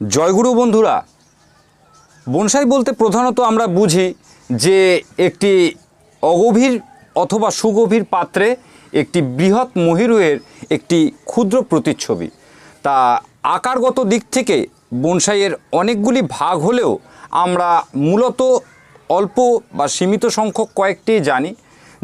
জয়গুরু বন্ধুরা, বনসাই বলতে প্রধানত আমরা বুঝি যে একটি অগভীর অথবা সুগভীর পাত্রে একটি বৃহৎ মহিরুহের একটি ক্ষুদ্র প্রতিচ্ছবি। তা আকারগত দিক থেকে বনসাইয়ের অনেকগুলি ভাগ হলেও আমরা মূলত অল্প বা সীমিত সংখ্যক কয়েকটি জানি।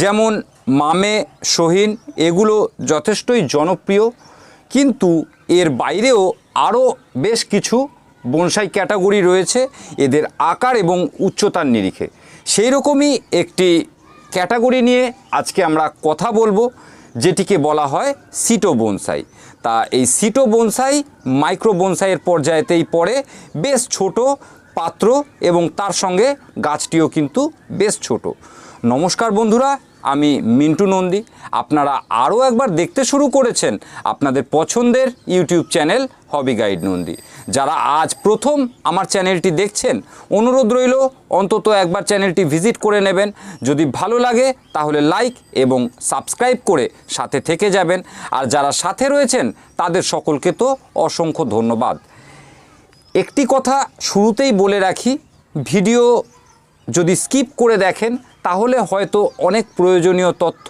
যেমন মামে শহীন এগুলো যথেষ্টই জনপ্রিয়। কিন্তু এর বাইরেও আরও বেশ কিছু বনসাই ক্যাটাগরি রয়েছে এদের আকার এবং উচ্চতার নিরিখে। সেই রকমই একটি ক্যাটাগরি নিয়ে আজকে আমরা কথা বলব, যেটিকে বলা হয় সিটো বনসাই। তা এই সিটো বনসাই মাইক্রো বনসাইয়ের পর্যায়েতেই পড়ে, বেশ ছোট, পাত্র এবং তার সঙ্গে গাছটিও কিন্তু বেশ ছোট। নমস্কার বন্ধুরা আমি মিন্টু নন্দী। আপনারা আরও একবার দেখতে শুরু করেছেন আপনাদের পছন্দের YouTube channel hobby guide Nandi. যারা আজ প্রথম আমার চ্যানেলটি দেখছেন, অনুরোধ রইল অন্তত একবার চ্যানেলটি ভিজিট করে নেবেন। যদি ভালো লাগে, তাহলে লাইক এবং সাবস্ক্রাইব করে সাথে থেকে যাবেন। আর যারা সাথে রয়েছেন, তাদের সকলকে তো অসংখ্য ধন্যবাদ। একটি কথা শুরুতেই বলে রাখি, ভিডিও যদি স্কিপ করে দেখেন তাহলে হয়তো অনেক প্রয়োজনীয় তথ্য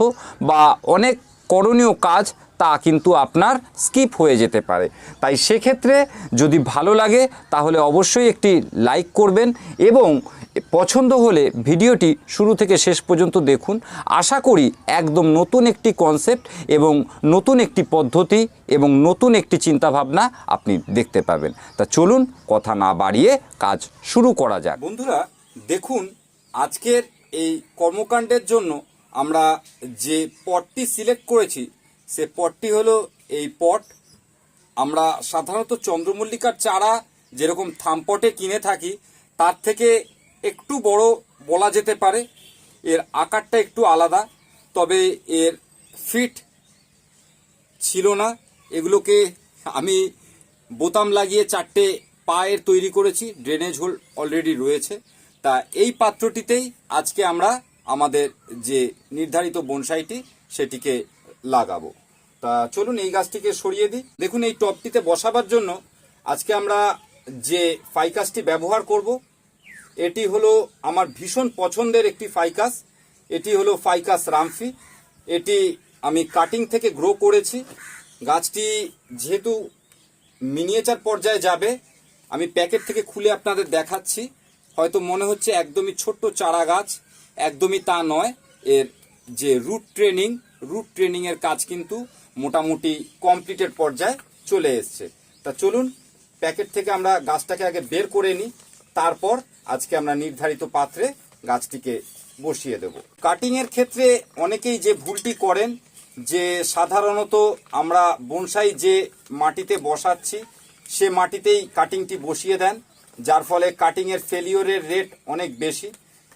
বা অনেক করণীয় কাজ তা কিন্তু আপনার স্কিপ হয়ে যেতে পারে। তাই সেক্ষেত্রে যদি ভালো লাগে, তাহলে অবশ্যই একটি লাইক করবেন এবং পছন্দ হলে ভিডিওটি শুরু থেকে শেষ পর্যন্ত দেখুন। আশা করি একদম নতুন একটি কনসেপ্ট এবং নতুন একটি পদ্ধতি এবং নতুন একটি চিন্তাভাবনা আপনি দেখতে পাবেন। তা চলুন, কথা না বাড়িয়ে কাজ শুরু করা যাক। বন্ধুরা, দেখুন আজকের এই কর্মকাণ্ডের জন্য আমরা যে পটটি সিলেক্ট করেছি, সে পটটি হলো এই পট। আমরা সাধারণত চন্দ্রমল্লিকার চারা যেরকম থামপটে কিনে থাকি, তার থেকে একটু বড় বলা যেতে পারে। এর আকারটা একটু আলাদা, তবে এর ফিট ছিল না। এগুলোকে আমি বোতাম লাগিয়ে চারটে পায়ের তৈরি করেছি, ড্রেনেজ হোল অলরেডি রয়েছে। তা এই পাত্রটিতেই আজকে আমরা আমাদের যে নির্ধারিত বনসাইটি সেটিকে লাগাবো। তা চলুন এই গাছটিকে সরিয়ে দিই। দেখুন এই টবটিতে বসাবার জন্য আজকে আমরা যে ফাইকাসটি ব্যবহার করব, এটি হলো আমার ভীষণ পছন্দের একটি ফাইকাস। এটি হলো ফাইকাস রামফি। এটি আমি কাটিং থেকে গ্রো করেছি। গাছটি যেহেতু মিনিয়েচার পর্যায়ে যাবে, আমি প্যাকেট থেকে খুলে আপনাদের দেখাচ্ছি। হয়তো মনে হচ্ছে একদমই ছোট্ট চারা গাছ, একদমই তা নয়। এর যে রুট ট্রেনিং রুট ট্রেনিংয়ের কাজ কিন্তু মোটামুটি কমপ্লিটেড পর্যায়ে চলে এসছে। তা চলুন প্যাকেট থেকে আমরা গাছটাকে আগে বের করে নিই, তারপর আজকে আমরা নির্ধারিত পাত্রে গাছটিকে বসিয়ে দেব। কাটিং এর ক্ষেত্রে অনেকেই যে ভুলটি করেন, যে সাধারণত আমরা বনসাই যে মাটিতে বসাচ্ছি, সে মাটিতেই কাটিংটি বসিয়ে দেন। যার ফলে কাটিং এর ফেলিওরের রেট অনেক বেশি।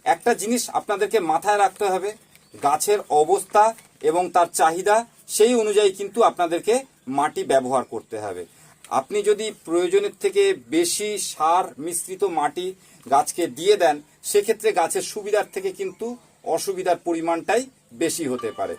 একটা জিনিস আপনাদেরকে মাথায় রাখতে হবে, গাছের অবস্থা এবং তার চাহিদা, সেই অনুযায়ী কিন্তু আপনাদেরকে মাটি ব্যবহার করতে হবে। আপনি যদি প্রয়োজনের থেকে বেশি সার মিশ্রিত মাটি গাছকে দিয়ে দেন, সেক্ষেত্রে গাছের সুবিধার থেকে কিন্তু অসুবিধার পরিমাণটাই বেশি হতে পারে।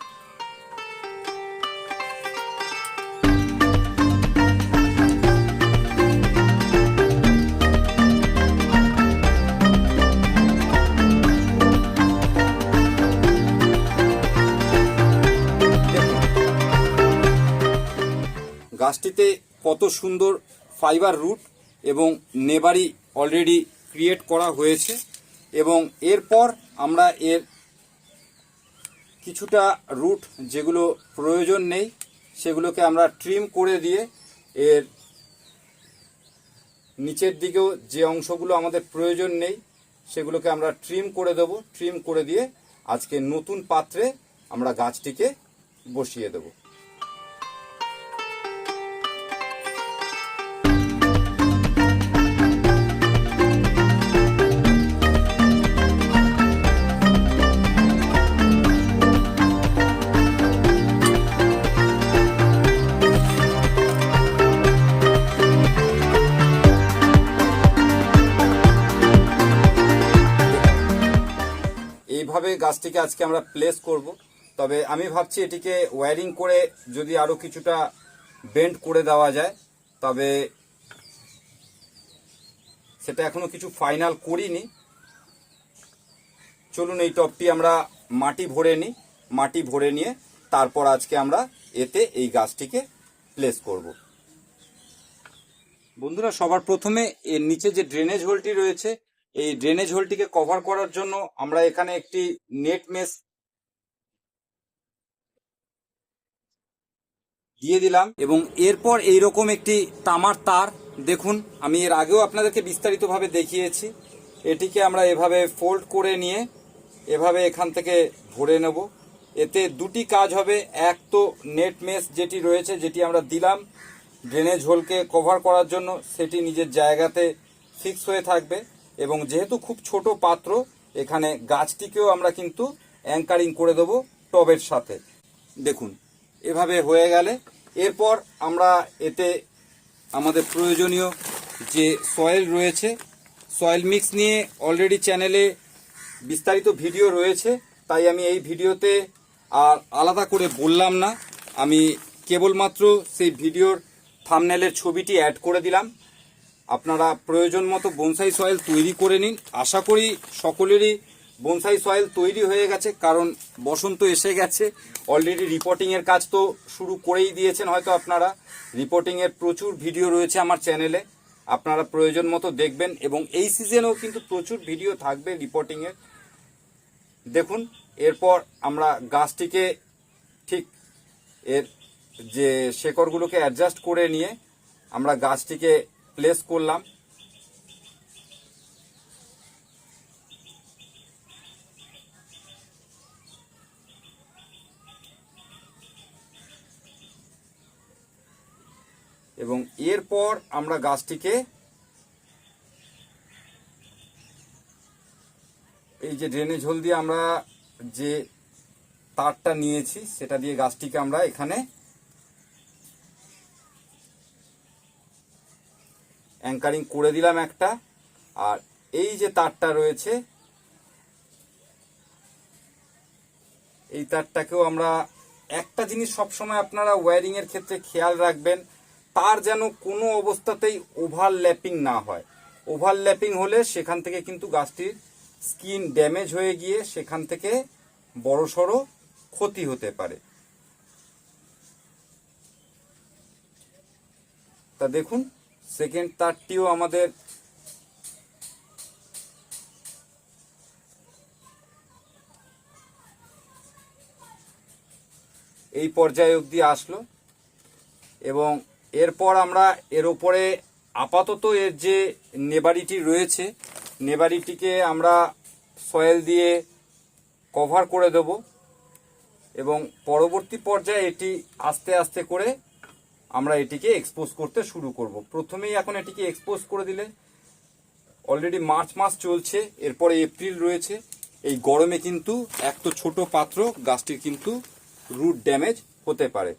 গাছটিতে কত সুন্দর ফাইবার রুট এবং নেবারি অলরেডি ক্রিয়েট করা হয়েছে এবং এরপর আমরা এর কিছুটা রুট যেগুলো প্রয়োজন নেই, সেগুলোকে আমরা ট্রিম করে দিয়ে এর নিচের দিকেও যে অংশগুলো আমাদের প্রয়োজন নেই, সেগুলোকে আমরা ট্রিম করে দেব। ট্রিম করে দিয়ে আজকে নতুন পাত্রে আমরা গাছটিকে বসিয়ে দেবো। গাছটিকে আজকে আমরা প্লেস করব। তবে আমি ভাবছি এটিকে ওয়্যারিং করে যদি আরও কিছুটা বেন্ড করে দেওয়া যায়, তবে সেটা এখনও কিছু ফাইনাল করিনি। চলুন এই টবটি আমরা মাটি ভরে নিই, মাটি ভরে নিয়ে তারপর আজকে আমরা এতে এই গাছটিকে প্লেস করব। বন্ধুরা, সবার প্রথমে এর নিচে যে ড্রেনেজ হোলটি রয়েছে এই ড্রেনেজ হোলটিকে কভার করার জন্য আমরা এখানে একটি নেট মেস দিয়ে দিলাম এবং এরপর এই রকম একটি তামার তার, দেখুন, আমি এর আগেও আপনাদেরকে বিস্তারিতভাবে দেখিয়েছি। এটিকে আমরা এভাবে ফোল্ড করে নিয়ে এভাবে এখান থেকে ভরে নেব। এতে দুটি কাজ হবে। এক তো নেট মেস যেটি রয়েছে, যেটি আমরা দিলাম ড্রেনেজ হোলকে কভার করার জন্য, সেটি নিজের জায়গাতে ফিক্স হয়ে থাকবে। এবং যেহেতু খুব ছোট পাত্র, এখানে গাছটিকেও আমরা কিন্তু অ্যাঙ্কারিং করে দেবো টবের সাথে। দেখুন, এভাবে হয়ে গেলে এরপর আমরা এতে আমাদের প্রয়োজনীয় যে সয়েল রয়েছে সয়েল মিক্স নিয়ে অলরেডি চ্যানেলে বিস্তারিত ভিডিও রয়েছে, তাই আমি এই ভিডিওতে আর আলাদা করে বললাম না। আমি কেবলমাত্র সেই ভিডিওর থামনেলের ছবিটি অ্যাড করে দিলাম। আপনারা প্রয়োজন মতো বনসাই সয়েল তৈরি করে নিন। আশা করি সকলেরই বনসাই সয়েল তৈরি হয়ে গেছে, কারণ বসন্ত এসে গেছে। অলরেডি রিপোর্টিংয়ের কাজ তো শুরু করেই দিয়েছেন হয়তো আপনারা। রিপোর্টিংয়ের প্রচুর ভিডিও রয়েছে আমার চ্যানেলে আপনারা প্রয়োজন মতো দেখবেন এবং এই সিজনেও কিন্তু প্রচুর ভিডিও থাকবে রিপোর্টিংয়ের দেখুন, এরপর আমরা গাছটিকে ঠিক এর যে শেকড়গুলোকে অ্যাডজাস্ট করে নিয়ে আমরা গাছটিকে প্লেস করলাম। এবং এরপর আমরা গাছটিকে এই যে ড্রেনেজ হোল দিয়ে আমরা যে তারটা নিয়েছি, সেটা দিয়ে গাছটিকে আমরা এখানে অ্যাঙ্কারিং করে দিলাম একটা। আর এই যে তারটা রয়েছে, এই তারটাকেও আমরা একটা জিনিস সবসময় আপনারা ওয়্যারিং এর ক্ষেত্রে খেয়াল রাখবেন, তার যেন কোনো অবস্থাতেই ওভারল্যাপিং না হয়। ওভারল্যাপিং হলে সেখান থেকে কিন্তু গাছটির স্কিন ড্যামেজ হয়ে গিয়ে সেখান থেকে বড়সড় ক্ষতি হতে পারে। তা দেখুন সেকেন্ড তারটিও আমাদের এই পর্যায়ে অবধি আসলো। এবং এরপর আমরা এর ওপরে আপাতত এর যে নেবারিটি রয়েছে, নেবারিটিকে আমরা সয়েল দিয়ে কভার করে দেব। এবং পরবর্তী পর্যায়ে এটি আস্তে আস্তে করে আমরা এটিকে এক্সপোজ করতে শুরু করব। প্রথমেই এখন এটিকে এক্সপোজ করে দিলে। অলরেডি মার্চ মাস চলছে, এরপরে এপ্রিল রয়েছে। এই গরমে কিন্তু এক তো ছোট পাত্র, গাছটির কিন্তু রুট ড্যামেজ হতে পারে।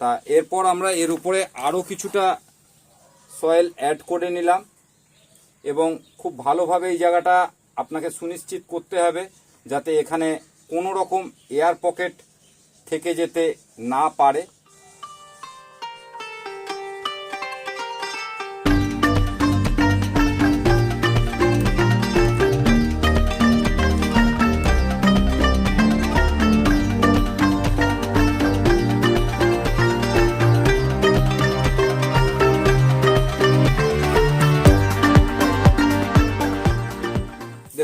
তা এরপর আমরা এর উপরে আরও কিছুটা সয়েল অ্যাড করে নিলাম এবং খুব ভালোভাবে এই জায়গাটা আপনাকে সুনিশ্চিত করতে হবে যাতে এখানে কোনো রকম এয়ার পকেট থেকে যেতে না পারে।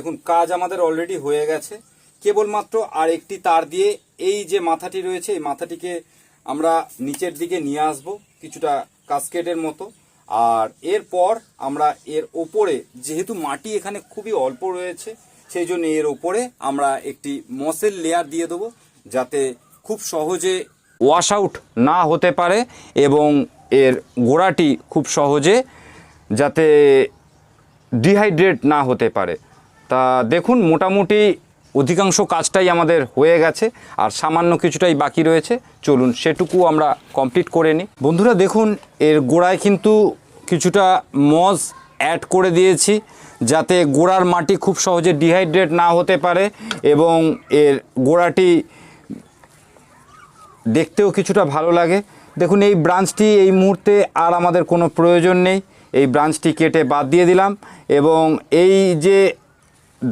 দেখুন, কাজ আমাদের অলরেডি হয়ে গেছে। কেবলমাত্র আর একটি তার দিয়ে এই যে মাথাটি রয়েছে, এই মাথাটিকে আমরা নিচের দিকে নিয়ে আসব, কিছুটা কাস্কেডের মতো। আর এরপর আমরা এর ওপরে, যেহেতু মাটি এখানে খুবই অল্প রয়েছে, সেই জন্য এর ওপরে আমরা একটি মসেল লেয়ার দিয়ে দেবো, যাতে খুব সহজে ওয়াশ আউট না হতে পারে এবং এর গোড়াটি খুব সহজে যাতে ডিহাইড্রেট না হতে পারে। তা দেখুন, মোটামুটি অধিকাংশ কাজটাই আমাদের হয়ে গেছে, আর সামান্য কিছুটাই বাকি রয়েছে। চলুন, সেটুকু আমরা কমপ্লিট করে নিই। বন্ধুরা, দেখুন, এর গোড়ায় কিন্তু কিছুটা মজ অ্যাড করে দিয়েছি, যাতে গোড়ার মাটি খুব সহজে ডিহাইড্রেট না হতে পারে, এবং এর গোড়াটি দেখতেও কিছুটা ভালো লাগে। দেখুন, এই ব্রাঞ্চটি এই মুহূর্তে আর আমাদের কোনো প্রয়োজন নেই। এই ব্রাঞ্চটি কেটে বাদ দিয়ে দিলাম, এবং এই যে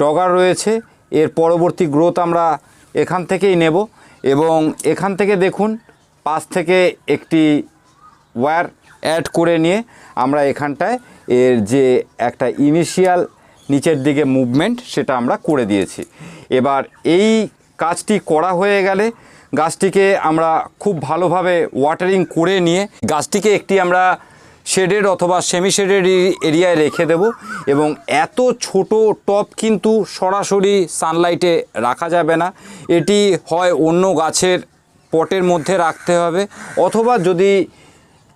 ডগার রয়েছে। এর পরবর্তী গ্রোথ আমরা এখান থেকেই নেব এবং এখান থেকে দেখুন, পাশ থেকে একটি ওয়্যার অ্যাড করে নিয়ে আমরা এখানটায় এর যে একটা ইনিশিয়াল নিচের দিকে মুভমেন্ট সেটা আমরা করে দিয়েছি। এবার এই কাজটি করা হয়ে গেলে গাছটিকে আমরা খুব ভালোভাবে ওয়াটারিং করে নিয়ে গাছটিকে একটি আমরা শেডেড অথবা সেমি শেডেড এরিয়ায় রেখে দেব এবং এত ছোট টপ কিন্তু সরাসরি সানলাইটে রাখা যাবে না। এটি হয় অন্য গাছের পটের মধ্যে রাখতে হবে অথবা যদি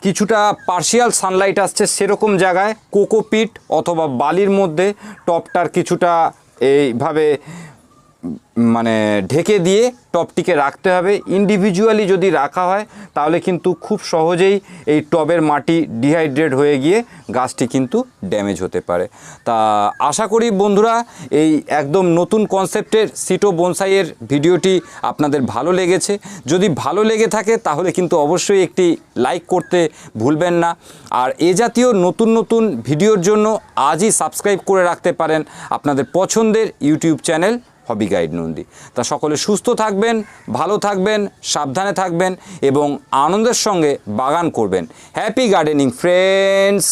কিছুটা পার্শিয়াল সানলাইট আসছে সেরকম জায়গায় কোকোপিট অথবা বালির মধ্যে টপটার কিছুটা এইভাবে মানে ঢেকে দিয়ে টবটিকে রাখতে হবে। ইন্ডিভিজুয়ালি যদি রাখা হয়, তাহলে কিন্তু খুব সহজেই এই টবের মাটি ডিহাইড্রেট হয়ে গিয়ে গাছটি কিন্তু ড্যামেজ হতে পারে। তা আশা করি বন্ধুরা, এই একদম নতুন কনসেপ্টের সিটো বনসাইয়ের ভিডিওটি আপনাদের ভালো লেগেছে। যদি ভালো লেগে থাকে, তাহলে কিন্তু অবশ্যই একটি লাইক করতে ভুলবেন না। আর এ জাতীয় নতুন নতুন ভিডিওর জন্য আজই সাবস্ক্রাইব করে রাখতে পারেন আপনাদের পছন্দের YouTube channel hobby guide Nandi. তা সকলে সুস্থ থাকবেন, ভালো থাকবেন, সাবধানে থাকবেন এবং আনন্দের সঙ্গে বাগান করবেন। Happy gardening, friends!